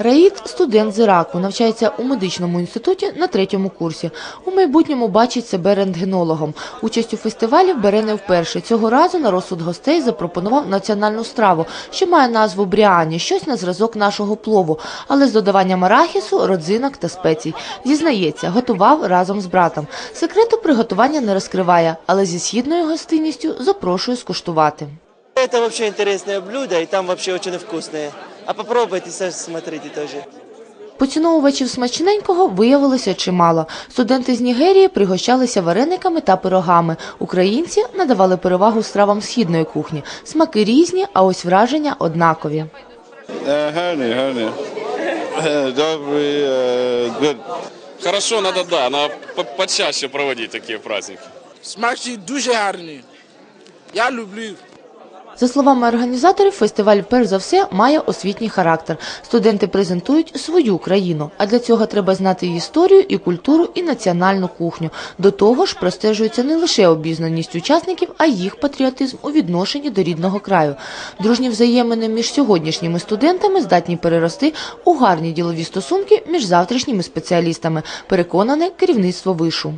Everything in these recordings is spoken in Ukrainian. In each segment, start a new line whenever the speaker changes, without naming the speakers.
Раїд – студент з Іраку, навчається у медичному інституті на третьому курсі. У майбутньому бачить себе рентгенологом. Участь у фестивалі бере не вперше. Цього разу на розсуд гостей запропонував національну страву, що має назву бріані, щось на зразок нашого плову, але з додаванням арахісу, родзинок та спецій. Зізнається, готував разом з братом. Секрету приготування не розкриває, але зі східною гостинністю запрошує скуштувати.
Это вообще интересное блюдо, и там вообще очень вкусные. А попробуйте, сами смотрите тоже.
Поціновувачів смачненького виявилося чимало. Студенти з Нігерії пригощалися варениками та пирогами. Українці надавали перевагу стравам східної кухні. Смаки різні, а ось враження однакові.
Е, Гарний, гарний. Е, Добрий, е, good.
Хорошо, надо, да, надо почаще проводить такие праздники.
Смачні дуже гарні. Я люблю.
За словами організаторів, фестиваль перш за все має освітній характер. Студенти презентують свою країну, а для цього треба знати і історію, і культуру, і національну кухню. До того ж, простежується не лише обізнаність учасників, а й їх патріотизм у відношенні до рідного краю. Дружні взаємини між сьогоднішніми студентами здатні перерости у гарні ділові стосунки між завтрашніми спеціалістами, переконане керівництво вишу.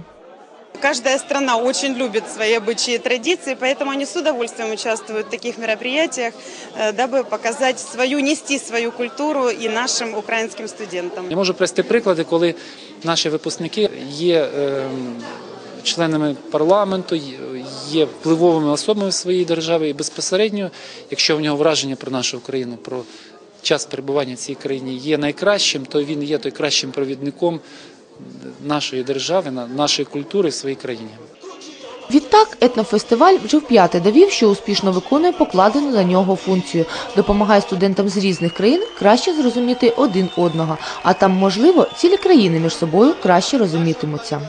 Каждая страна очень любит свои обычаи и традиции, поэтому они с удовольствием участвуют в таких мероприятиях, э, дабы показать свою, нести свою культуру и нашим украинским студентам.
Я можу привести приклади, коли наші випускники є ем, членами парламенту, є- є впливовими особами в своїй державі, і безпосередньо, якщо в нього враження про нашу країну, про час перебування в цій країні є найкращим, то він є той кращим провідником нашої держави, на- нашої культури своїй країні.
Відтак, етнофестиваль вже вп'яте довів, що успішно виконує покладену на нього функцію. Допомагає студентам з різних країн краще зрозуміти один одного, а там, можливо, цілі країни між собою краще розумітимуться.